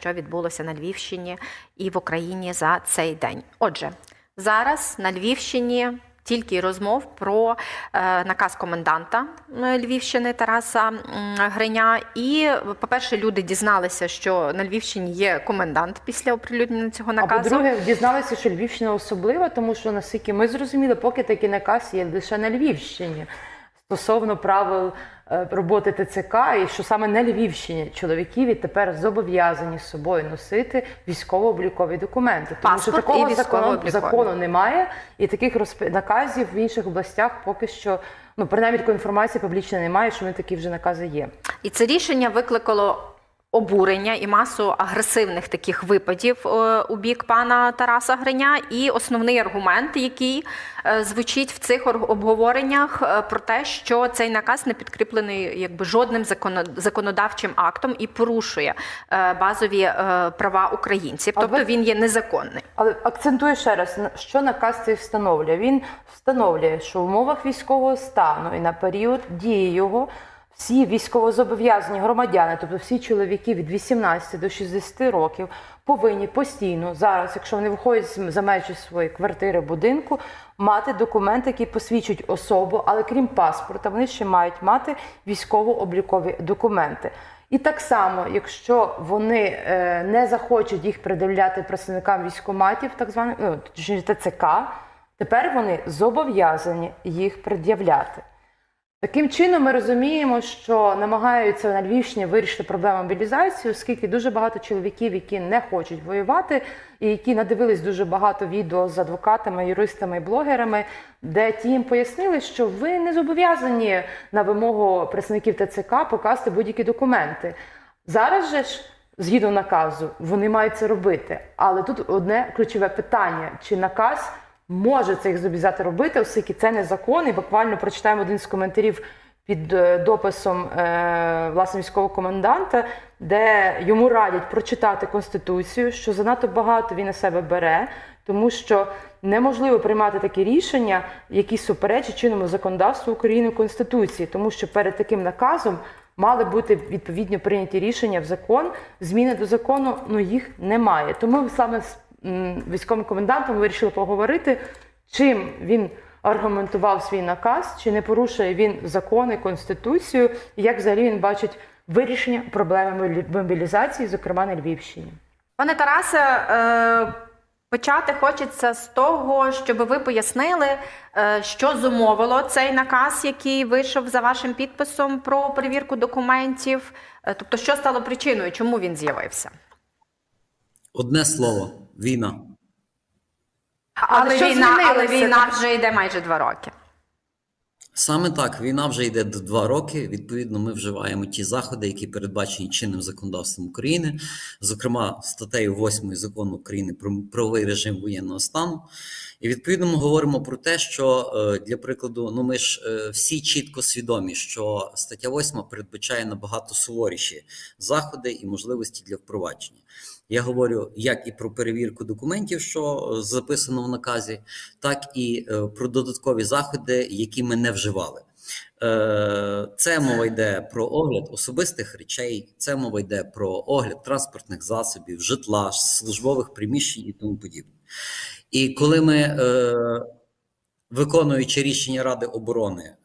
що відбулося на Львівщині і в Україні за цей день. Отже, зараз на Львівщині тільки розмов про е, наказ коменданта Львівщини Тараса Гриня. І, по-перше, люди дізналися, що на Львівщині є комендант після оприлюднення цього А наказу. по-друге, дізналися, що Львівщина особлива, тому що наскільки ми зрозуміли, поки такий наказ є лише на Львівщині стосовно правил е, роботи ТЦК, і що саме на Львівщині чоловіки відтепер зобов'язані з собою носити військово-облікові документи. Тому Паспорт що такого і закону, закону немає, і таких розп- наказів в інших областях поки що. Ну, принаймні такої інформації публічно немає, що вони такі вже накази є. І це рішення викликало обурення і масу агресивних таких випадів е, у бік пана Тараса Гриня. І основний аргумент, який е, звучить в цих ор- обговореннях, е, про те, що цей наказ не підкріплений якби жодним законо- законодавчим актом і порушує базові права українців, тобто ви- він є незаконний. Але акцентую ще раз, що наказ цей встановлює. Він встановлює, що в умовах військового стану і на період дії його всі військовозобов'язані громадяни, тобто всі чоловіки від 18 до 60 років, повинні постійно зараз, якщо вони виходять за межі своєї квартири, будинку, мати документи, які посвідчують особу, але крім паспорта, вони ще мають мати військово-облікові документи. І так само, якщо вони е, не захочуть їх придивляти представникам військоматів, так званих ну, ТЦК, тепер вони зобов'язані їх пред'являти. Таким чином, ми розуміємо, що намагаються на Львівщині вирішити проблему мобілізації, оскільки дуже багато чоловіків, які не хочуть воювати, і які надивились дуже багато відео з адвокатами, юристами і блогерами, де ті їм пояснили, що ви не зобов'язані на вимогу представників ТЦК показати будь-які документи. Зараз же ж, згідно наказу, вони мають це робити. Але тут одне ключове питання: чи наказ може це їх зобов'язати робити, оскільки це не закон, і буквально прочитаємо один з коментарів під е, дописом е, власне військового коменданта, де йому радять прочитати конституцію, що занадто багато він на себе бере, тому що неможливо приймати такі рішення, які суперечать чинному законодавству України Конституції, тому що перед таким наказом мали бути відповідно прийняті рішення в закон. Зміни до закону ну їх немає. Тому саме військовим комендантом вирішили поговорити, чим він аргументував свій наказ, чи не порушує він закони, конституцію, і як взагалі він бачить вирішення проблеми мобілізації, зокрема на Львівщині. Пане Тарасе, е, почати хочеться з того, щоб ви пояснили, е, що зумовило цей наказ, який вийшов за вашим підписом про перевірку документів. Е, Тобто, що стало причиною, чому він з'явився? Одне слово війна. Але, що війна, але війна вже йде майже два роки. Саме так, війна вже йде два роки. Відповідно, ми вживаємо ті заходи, які передбачені чинним законодавством України, зокрема статтею 8 закону України про правовий режим воєнного стану. І відповідно ми говоримо про те, що е, для прикладу, ну ми ж е, всі чітко свідомі, що стаття 8 передбачає набагато суворіші заходи і можливості для впровадження. Я говорю як і про перевірку документів, що е, записано в наказі, так і е, про додаткові заходи, які ми не вживали. Е, Це мова йде про огляд особистих речей, це мова йде про огляд транспортних засобів, житла, службових приміщень і тому подібне. І коли ми, виконуючи рішення Ради оборони,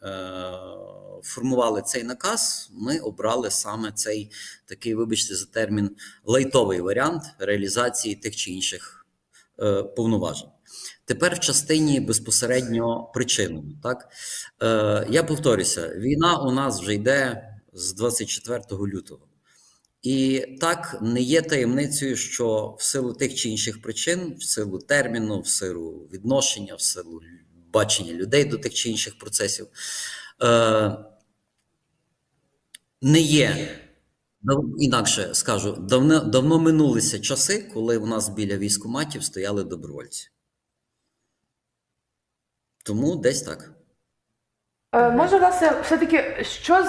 формували цей наказ, ми обрали саме цей такий, вибачте, за термін лайтовий варіант реалізації тих чи інших е, повноважень. Тепер в частині безпосередньо причинами. Так е, я повторюся, війна у нас вже йде з 24 лютого. І так не є таємницею, що в силу тих чи інших причин, в силу терміну, в силу відношення, в силу бачення людей до тих чи інших процесів, е, не є інакше скажу, давно, давно минулися часи, коли у нас біля військоматів стояли добровольці. Тому десь так. Е, може, власне, все-таки що